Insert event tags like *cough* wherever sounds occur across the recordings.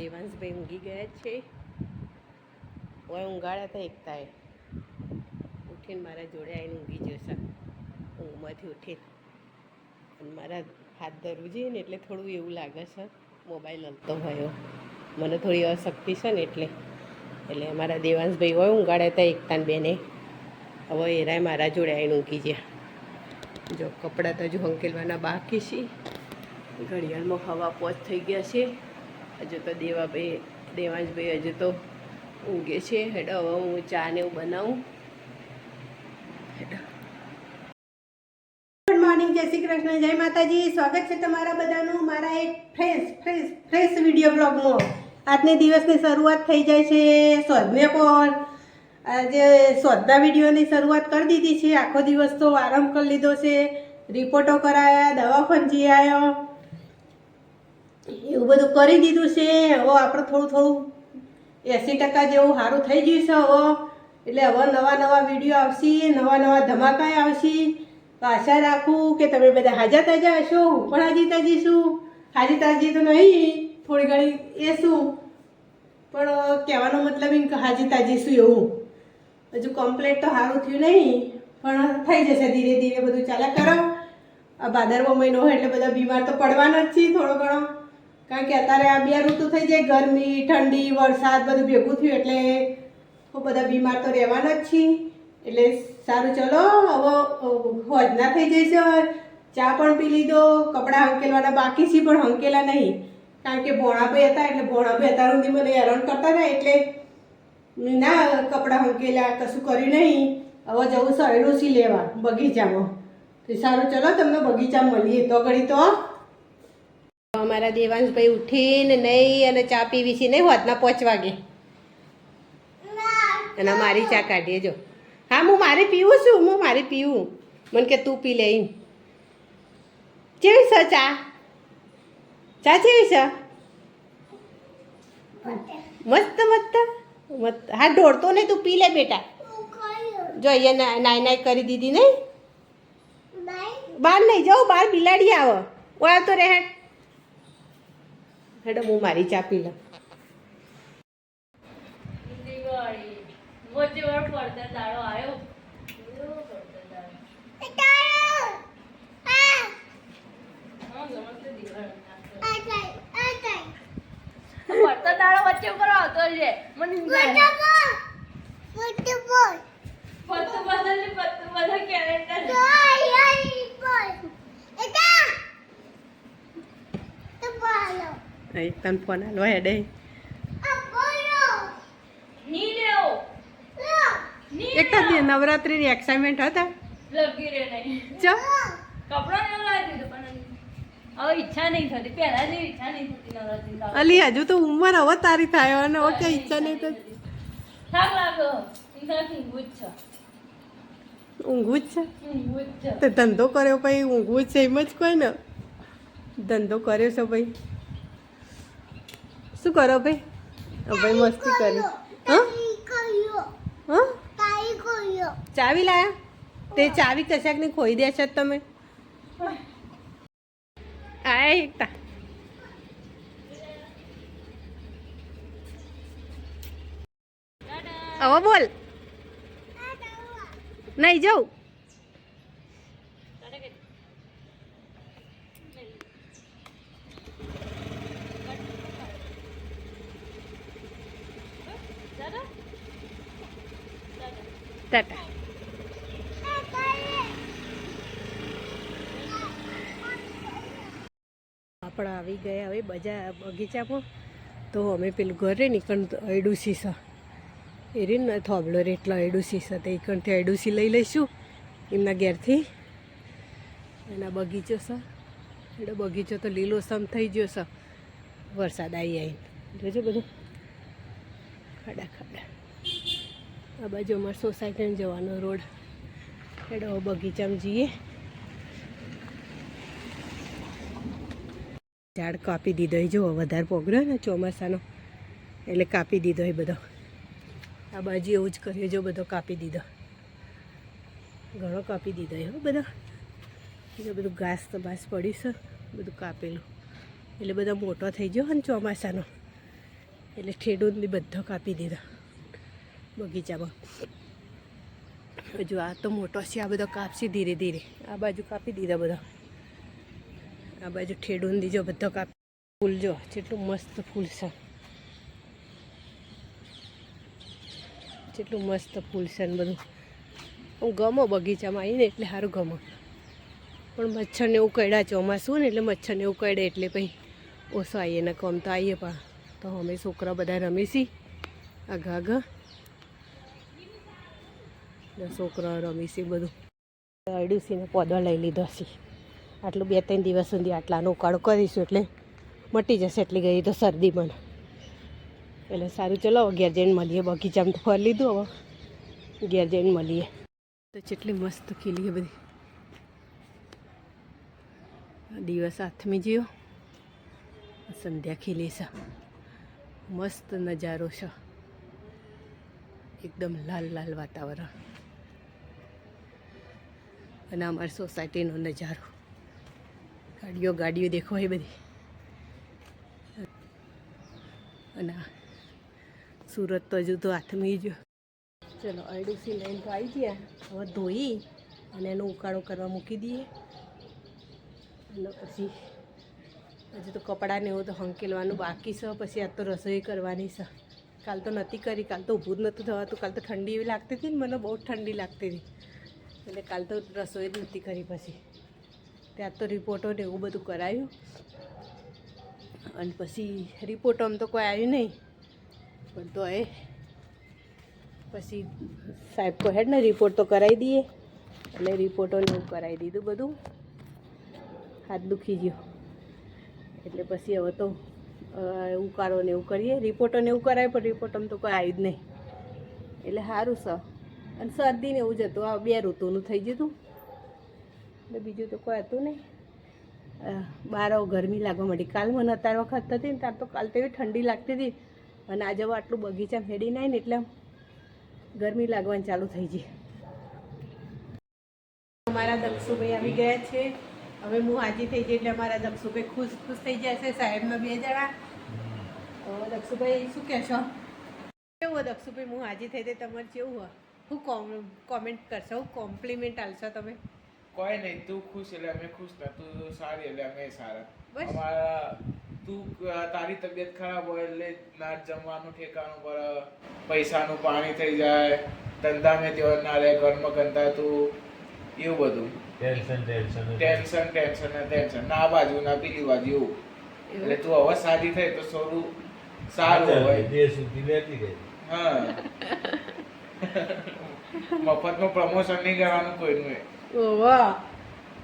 દેવાંશભાઈ ઊંઘી ગયા છે. ઓય ઊંઘાડ્યા હતા એકતાએ ઉઠીને મારા જોડે આવીને ઊંઘી જશે. ઊંઘમાંથી ઉઠીને. અને મારા હાથ ધરવું જોઈએ ને એટલે થોડું એવું લાગે છે. મોબાઈલ હલતો હોય મને થોડી અશક્તિ છે ને એટલે. એટલે અમારા દેવાંશભાઈ હોય ઊંઘાડ્યા હતા એકતાને બેને. હવે એરાય મારા જોડે આવીને ઊંઘી ગયા. જો કપડાં તો હજુ હંકેલવાના બાકી છે. ઘડિયાળમાં હવા પોચ થઈ ગયા છે. હજુ તો દેવાભાઈ દેવાંશભાઈ હજુ તો ઊંઘે છે. હેડો, હવે હું ચા ને એવું બનાવું. ગુડ મોર્નિંગ જય શ્રી કૃષ્ણ, જય માતાજી. સ્વાગત છે તમારા બધાનું મારા એક ફ્રેશ ફ્રેશ ફ્રેશ વીડિયો બ્લોગમાં આજની દિવસની શરૂઆત થઈ જાય છે સ્વદને પર. આજે સોધના વિડીયોની શરૂઆત કરી દીધી છે. આખો દિવસ તો આરામ કરી લીધો છે. રિપોર્ટો કરાયા, દવાખાન જઈ આવ્યો. એવું બધું કરી દીધું છે. હવે આપણે થોડું થોડું એંસી ટકા જેવું સારું થઈ ગયું છે હવે. એટલે હવે નવા નવા વીડિયો આવશે, નવા નવા ધમાકા આવશે. તો આશા રાખું કે તમે બધા હાજર તાજા હશો. હું પણ હાજી તાજી છું. હાજી તાજી તો નહીં, થોડી ઘણી એ શું પણ કહેવાનો મતલબ એમ કે હાજી તાજી શું એવું. હજુ કમ્પ્લેટ તો સારું થયું નહીં, પણ થઈ જશે ધીરે ધીરે બધું. ચાલ્યા કરો. આ ભાદરવો મહિનો હોય એટલે બધા બીમાર તો પડવાના જ છે થોડો ઘણો. કારણ કે અત્યારે આ બે ઋતુ થઈ જાય, ગરમી, ઠંડી, વરસાદ, બધું ભેગું થયું એટલે ખૂબ બધા બીમાર તો રહેવાના જ છીએ. એટલે સારું, ચલો, હવે હોજના થઈ જઈશે ચા પણ પી લીધો, કપડાં હંકેલવાના બાકી છે, પણ હંકેલા નહીં. કારણ કે ભોણાભાઈ હતા, એટલે ભોણાભાઈ હતા સુધી મને હેરાન કરતા હતા, એટલે ના, કપડાં હંકેલા, કશું કર્યું નહીં. હવે જવું છે અરડુસી લેવા, બગીચામાં. તો સારું, ચલો, તમને બગીચામાં મળીએ તો ઘડી તો અમારા દેવાંશભાઈ ઉઠીને નહીં અને ચા પીવી છે નહીં હોતના પાંચ વાગે. અને મારી ચા કાઢીએ જો. હા હું મારે પીવું છું હું મારે પીવું. મને કે તું પી લે એમ કેવી છે ચા? ચા કેવી છે? મસ્ત મસ્ત? મસ્ત. હા ઢોળતો નહીં તું પી લે બેટા. જો અહીંયા નાઈ નાઈ કરી દીધી નહીં? બહાર નહીં જાઉં બહાર બિલાડી આવો. ઓળા તો રે હેડ હું મારી ચા પી લઉં. પડતા દાડો વચ્ચે ઉપર આવતો છે. મને અહીં toàn ફોન હાલવા હેડે ની લેવો ની એક તો નવરાત્રિની એક્સાઇટમેન્ટ હતા લગી રે નહીં ચો કપડો ન લાવી દીધો પણ હવે ઈચ્છા નહીં થતી પહેલા જેવી ઈચ્છા નહીં થતી નવરાત્રી. અલી હજુ તો ઉંમર હવે તારી થાય અને ઓકે ઈચ્છા નહીં તો થાક લાગો ઊંઘું જ છે ઊંઘું જ છે તો ધંધો કર્યો ભાઈ ઊંઘું જ છે એમ જ કોઈ ને ધંધો કર્યો છે ભાઈ શું કરો ભાઈ? ભાઈ મસ્તી કરી. ચાવી લાયા? તે ચાવી કશાકની ખોઈ દે છે તમે? આયા એકતા. હવે બોલ. નહીં જાઉં ટાટા આપણે આવી ગયા હવે બજા બગીચામાં તો અમે પેલું ઘરે નીકળ અડુસી છે એ રે ને થોબલો રે એટલો અડુસી છે તો એકણથી અડુસી લઈ લઈશું એમના ઘેરથી. એના બગીચો છે. એટલે બગીચો તો લીલોસમ થઈ ગયો છે. વરસાદ આવી આવીને જોજો બધું. ખાડા ખાડા. આ બાજુ અમારે સોસાયટીમાં જવાનો રોડ. એડો બગીચામાં જઈએ. ઝાડ કાપી દીધો એ જો વધારે પોગર્યો ને, ચોમાસાનો. એટલે કાપી દીધો એ બધો. આ બાજુ એવું જ કર્યું, જો બધો કાપી દીધો. ઘણો કાપી દીધો એ બધો. એટલે બધું ઘાસ તો બાસ પડ્યું છે. બધું કાપેલું. એટલે બધો મોટો થઈ ગયો ને ચોમાસાનો. એટલે ઠેડુંદી બધો કાપી દીધા. બગીચામાં. હજુ આ તો મોટો છે, આ બધો કાપશે ધીરે ધીરે. આ બાજુ કાપી દીધા બધા. આ બાજુ ઠેડું દીજો બધો કાપી ફૂલ જો કેટલું મસ્ત ફૂલ છે. કેટલું મસ્ત ફૂલ છે ને બધું. હું ગમો બગીચામાં આવીને એટલે સારું ગમો. પણ મચ્છરને કડ્યા ચોમાસું ને એટલે મચ્છરને કડે એટલે પછી ઓછો આવીએ ને કમ તો આવીએ પણ. તો અમે છોકરા બધા રમીશી. આ ઘા ને છોકરા રમીશી બધું. અડુસીને પોદો લઈ લીધો છે. આટલું બે ત્રણ દિવસ સુધી આટલાનો ઉકાળો કરીશું એટલે મટી જશે એટલી ગઈ તો શરદી પણ. એટલે સારું, ચલો ઘેર જઈને મળીએ. બગીચામાં તો ફરી લીધું હવે. ઘેર જઈને મળીએ. તો કેટલી મસ્ત ખીલી બધી. દિવસ હાથમી જ્યો સંધ્યા ખીલી છે. મસ્ત નજારો છે. એકદમ લાલ લાલ વાતાવરણ. અને અમારી સોસાયટીનો નજારો. ગાડીઓ ગાડીઓ દેખો એ બધી. અને સુરત તો હજુ તો હાથમી જ. ચલો અરડુસી લઈને તો આવી ગયા. હવે ધોઈ અને એનો ઉકાળો કરવા મૂકી દઈએ. અને પછી, હજુ તો કપડાને એવું તો હંકેલવાનું બાકી છે. પછી આ તો રસોઈ કરવાની છે. કાલ તો નથી કરી, કાલ તો ઊભું જ નહોતું થવાતું. કાલ તો ઠંડી એવી લાગતી હતી ને, મને બહુ ઠંડી લાગતી હતી. એટલે કાલ તો રસોઈ જ નથી કરી પછી. ત્યાં તો રિપોર્ટો ને એવું બધું કરાયું. અને પછી રિપોર્ટ આમ તો કોઈ આવ્યું નહીં. પણ તો એ પછી સાહેબ કહે હેડ ને રિપોર્ટ તો કરાવી દઈએ. એટલે રિપોર્ટોને એવું કરાવી દીધું બધું. હાથ દુખી ગયો. એટલે પછી હવે તો ઉકાળો ને એવું કરીએ. રિપોર્ટો ને એવું કરાય, પણ રિપોર્ટ આમ તો કોઈ આવ્યું જ નહીં. એટલે સારું છે અને શરદી ને એવું જ હતું. આ બે ઋતુનું થઈ જતું એટલે બીજું તો કોઈ હતું નહીં. બાર ગરમી લાગવા માંડી. કાલ મને અત્યારે વખત હતી ને ત્યારે તો કાલ તો એવી ઠંડી લાગતી હતી. અને આજે આટલું બગીચા હેડી નાય ને એટલે ગરમી લાગવાની ચાલુ થઈ ગઈ. અમારા દક્ષુભાઈ આવી ગયા છે. હવે હું હાજી થઈ જઈ એટલે અમારા દક્ષુભાઈ ખુશ ખુશ થઈ જશે સાહેબના બે જણા. દક્ષુભાઈ શું કહેશો? કેવું દક્ષુભાઈ? હું હાજી થઈ જાય તમારે કેવું હોય. હું કોમ કોમેન્ટ કરશો? હું કોમ્પ્લિમેન્ટ આલશો તમે? કોઈ નહીં તું ખુશ એટલે અમે ખુશ ને તું સારી એટલે અમે સારા. બસ. અમારા તું તારી તબિયત ખરાબ હોય એટલે ના જમવાનું ઠેકાણું પર પૈસાનું પાણી થઈ જાય ધંધા મેં તેઓ ના રહે ઘરમાં ગંધા તું એવું બધું. ટેન્શન ટેન્શન ટેન્શન ટેન્શન ને ટેન્શન ના બાજુ ના પેલી બાજુ. એવું. એટલે તું હવે સારી થઈ તો થોડું સારું હોય. જે સુધી લેતી રહે. હા. *laughs* *laughs* મફતમાં પ્રમોશન નહીં કરવાનું કોઈનું એ. ઓહો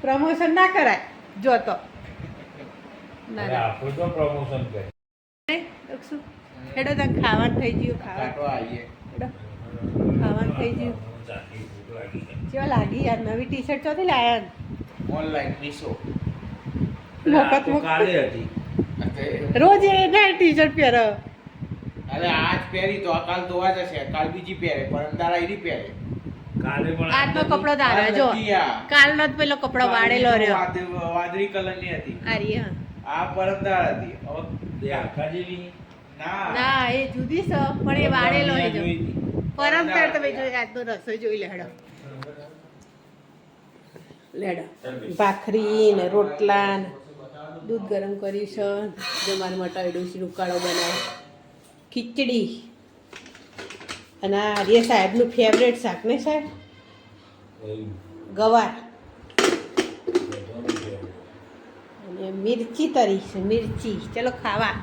પ્રમોશન ના કરાય. જો તો. ના અને ના. આપણું તો પ્રમોશન કરે નહીં, હેડો તને ખાવાનું થઈ ગયું ખાવા. કાંટો આવીએ. હેડો ખાવાનું થઈ ગયું. ચાખી ભૂખ લાગી છે. કેવા લાગી યાર નવી ટી શર્ટ ચોથી લાયા ઓનલાઈન મીશો. આ તો મફત. રોજ એ ટી શર્ટ પહેરો. અરે આજ પહેરી તો કાલ ધોવા જશે કાલ બીજી પહેરે પરમદાર આઈડી પહેરે. કાલે પણ આજનો કપડો તારો જો. કાલનો જ પેલો કપડો વાળેલો રહ્યો. વાદ- વાદળી કલરની હતી. અરે હા. આ પરમદાર હતી. હવે આખા જેવી? ના. ના એ જુદી છે પણ એ વાળેલો રહ્યો. પરમ તાર તમે જોઈ આજનો રસોઈ જોઈ લેડો. લેડો. ભાખરી ને રોટલા ને દૂધ ગરમ કરીશ છે મારે મારા માટે અડુસી ઉકાળો બનાવ્યો ખીચડી. અને આ રે સાહેબનું ફેવરેટ શાક ને સાહેબ. ગવાર. અને મિરચી તરી છે મિરચી. ચલો ખાવા.